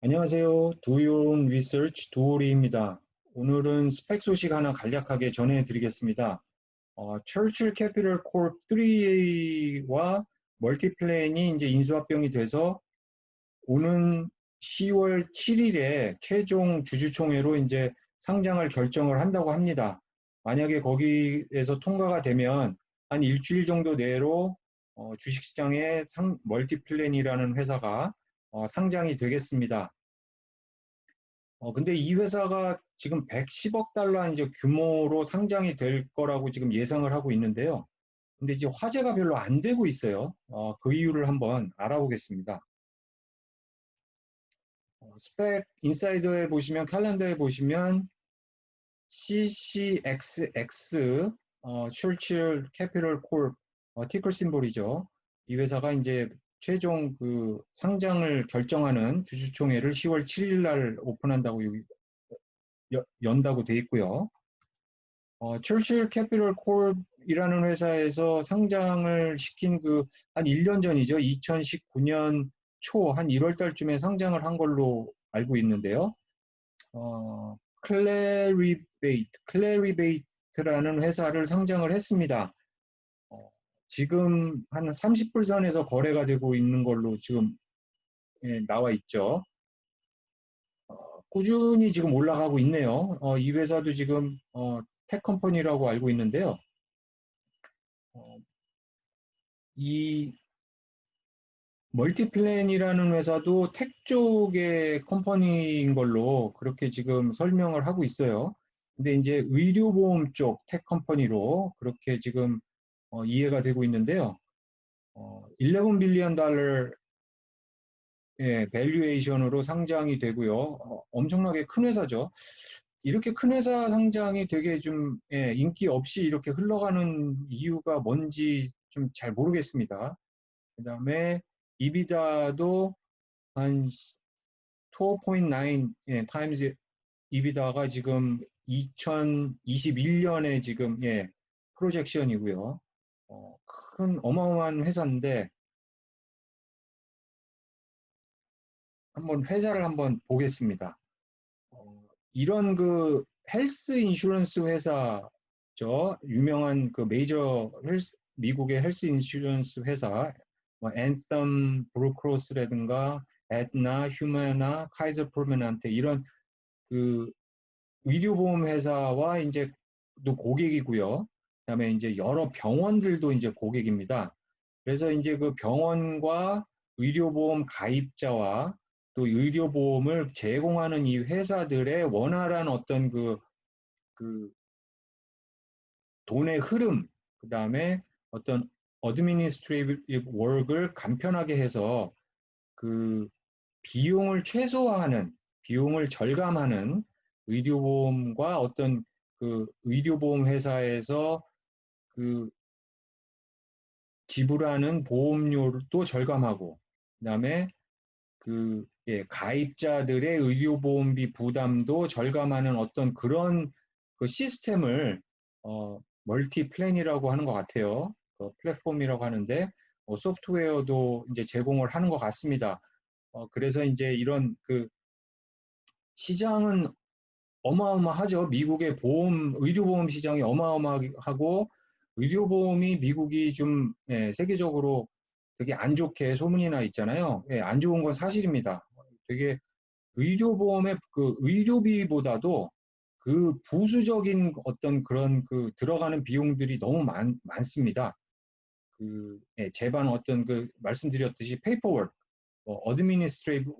안녕하세요. 두용 리서치 두오리입니다. 오늘은 스펙 소식 하나 간략하게 전해드리겠습니다. 어, 철출 캐피럴 콜 3A와 멀티플랜이 이제 인수합병이 돼서 오는 10월 7일에 최종 주주총회로 이제 상장을 결정을 한다고 합니다. 만약에 거기에서 통과가 되면 한 일주일 정도 내로 어, 주식시장에 상, 멀티플랜이라는 회사가 어, 상장이 되겠습니다. 어, 근데 이 회사가 지금 110억 달러 이제 규모로 상장이 될 거라고 지금 예상을 하고 있는데요. 근데 이제 화제가 별로 안 되고 있어요. 어, 그 이유를 한번 알아보겠습니다. 어, 스펙 인사이더에 보시면 캘린더에 보시면 CCXX 어, 철칠 캐피럴 콜 어, 티클 심볼이죠. 이 회사가 이제 최종 그 상장을 결정하는 주주총회를 10월 7일 날 오픈한다고 연다고 돼 있고요. 어, 철칠 캐피럴 콜이라는 회사에서 상장을 시킨 그 한 1년 전이죠. 2019년 초 한 1월 달쯤에 상장을 한 걸로 알고 있는데요. 어, 클래리베이트, 클래리베이트라는 회사를 상장을 했습니다. 지금 한 30불 선에서 거래가 되고 있는 걸로 지금 예, 나와 있죠. 어, 꾸준히 지금 올라가고 있네요. 어, 이 회사도 지금 어, 테컴퍼니라고 알고 있는데요. 어, 이 멀티플랜이라는 회사도 택 쪽의 컴퍼니인 걸로 그렇게 지금 설명을 하고 있어요. 근데 이제 의료보험 쪽 택 컴퍼니로 그렇게 지금 어, 이해가 되고 있는데요. 어, 11 빌리언 달러의 밸류에이션으로 상장이 되고요. 어, 엄청나게 큰 회사죠. 이렇게 큰 회사 상장이 되게 좀 예, 인기 없이 이렇게 흘러가는 이유가 뭔지 좀 잘 모르겠습니다. 그 다음에 이비다도 한2.9 예, 타임즈 이비다가 지금 2021년에 지금 예, 프로젝션이고요. 어, 큰 어마어마한 회사인데 한번 회사를 한번 보겠습니다. 어, 이런 그 헬스 인슈런스 회사죠. 유명한 그 메이저 헬스, 미국의 헬스 인슈런스 회사 뭐 앤썸 브루크로스라든가 에드나, 휴메나, 카이저 프로멘한테 이런 그 의료보험 회사와 이제 또 고객이고요. 그다음에 이제 여러 병원들도 이제 고객입니다. 그래서 이제 그 병원과 의료보험 가입자와 또 의료보험을 제공하는 이 회사들의 원활한 어떤 그, 그 돈의 흐름, 그 다음에 어떤 어드미니스트레이브 월크를 간편하게 해서 그 비용을 최소화하는, 비용을 절감하는 의료보험과 어떤 그 의료보험 회사에서 그 지불하는 보험료도 절감하고 그다음에 그 예, 가입자들의 의료보험비 부담도 절감하는 어떤 그런 그 시스템을 어, 멀티 플랜이라고 하는 것 같아요. 그 플랫폼이라고 하는데 어, 소프트웨어도 이제 제공을 하는 것 같습니다. 어, 그래서 이제 이런 그 시장은 어마어마하죠. 미국의 보험 의료보험 시장이 어마어마하고 의료보험이 미국이 좀 예, 세계적으로 되게 안 좋게 소문이 나 있잖아요. 예, 안 좋은 건 사실입니다. 되게 의료보험의 그 의료비보다도 그 부수적인 어떤 그런 그 들어가는 비용들이 너무 많, 많습니다. 그 예, 제반 어떤 그 말씀드렸듯이 페이퍼워크, 뭐 어드미니스트레이브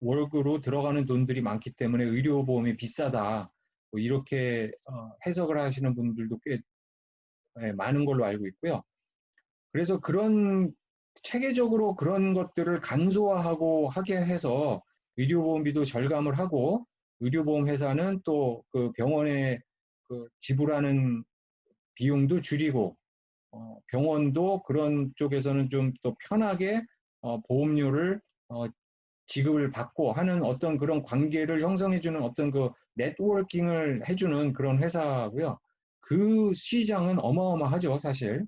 월크로 들어가는 돈들이 많기 때문에 의료보험이 비싸다. 뭐 이렇게 어, 해석을 하시는 분들도 꽤 예, 많은 걸로 알고 있고요. 그래서 그런 체계적으로 그런 것들을 간소화하고 하게 해서 의료보험비도 절감을 하고 의료보험 회사는 또 그 병원에 그 지불하는 비용도 줄이고 어, 병원도 그런 쪽에서는 좀더 편하게 어, 보험료를 어, 지급을 받고 하는 어떤 그런 관계를 형성해주는 어떤 그 네트워킹을 해주는 그런 회사고요. 그 시장은 어마어마하죠, 사실.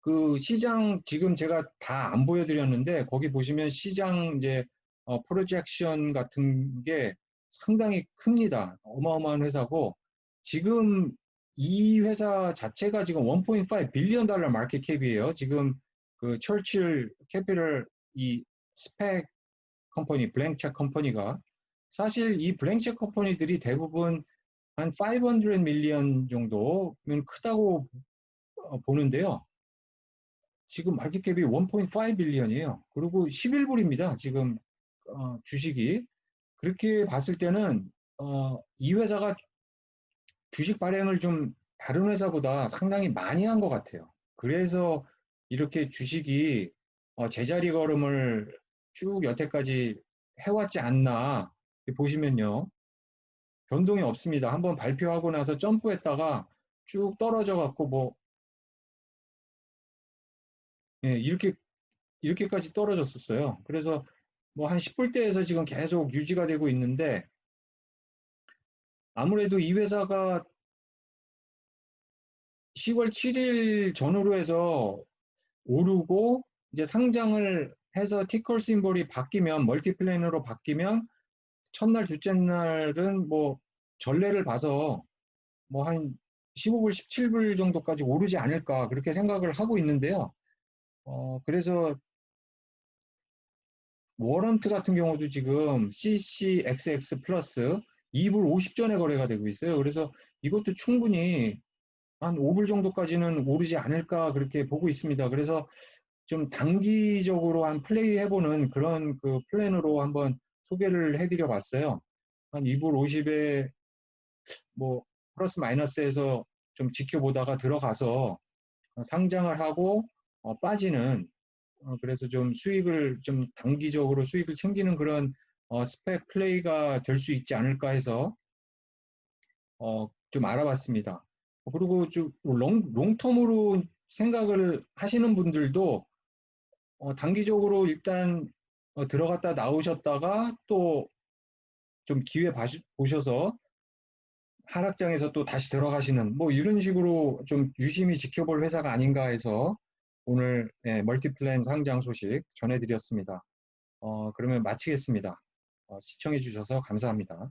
그 시장 지금 제가 다 안 보여드렸는데 거기 보시면 시장 이제 어, 프로젝션 같은 게 상당히 큽니다. 어마어마한 회사고 지금 이 회사 자체가 지금 1.5 빌리언 달러 마켓 캡이에요. 지금 그 철칠 캐피럴 이 스펙 컴퍼니, 블랭체 컴퍼니가 사실 이 블랭체 컴퍼니들이 대부분 한 500 밀리언 정도면 크다고 어, 보는데요. 지금 마켓캡이 1.5 빌리언이에요. 그리고 11불입니다. 지금 어, 주식이 그렇게 봤을 때는 어, 이 회사가 주식 발행을 좀 다른 회사보다 상당히 많이 한 것 같아요. 그래서 이렇게 주식이 어, 제자리 걸음을 쭉 여태까지 해왔지 않나 보시면요. 변동이 없습니다. 한번 발표하고 나서 점프했다가 쭉 떨어져 갖고 뭐 예, 이렇게 이렇게까지 떨어졌었어요. 그래서 뭐 한 10불대에서 지금 계속 유지가 되고 있는데 아무래도 이 회사가 10월 7일 전후로 해서 오르고 이제 상장을 해서 티커 심볼이 바뀌면 멀티플랜으로 바뀌면 첫날 둘째 날은 뭐 전례를 봐서 뭐 한 15불 17불 정도까지 오르지 않을까 그렇게 생각을 하고 있는데요. 어 그래서 워런트 같은 경우도 지금 CCXX 플러스 2불 50전에 거래가 되고 있어요. 그래서 이것도 충분히 한 5불 정도까지는 오르지 않을까 그렇게 보고 있습니다. 그래서 좀 단기적으로 한 플레이 해보는 그런 그 플랜으로 한번 소개를 해드려 봤어요. 한 2불 50에 뭐 플러스 마이너스에서 좀 지켜보다가 들어가서 상장을 하고 어, 빠지는 어, 그래서 좀 수익을 좀 단기적으로 수익을 챙기는 그런 어, 스펙 플레이가 될 수 있지 않을까 해서 어, 좀 알아봤습니다. 그리고 좀 롱, 롱텀으로 생각을 하시는 분들도 어, 단기적으로 일단 어, 들어갔다 나오셨다가 또 좀 기회 봐시, 보셔서 하락장에서 또 다시 들어가시는 뭐 이런 식으로 좀 유심히 지켜볼 회사가 아닌가 해서 오늘 예, 멀티플랜 상장 소식 전해드렸습니다. 어, 그러면 마치겠습니다. 어, 시청해 주셔서 감사합니다.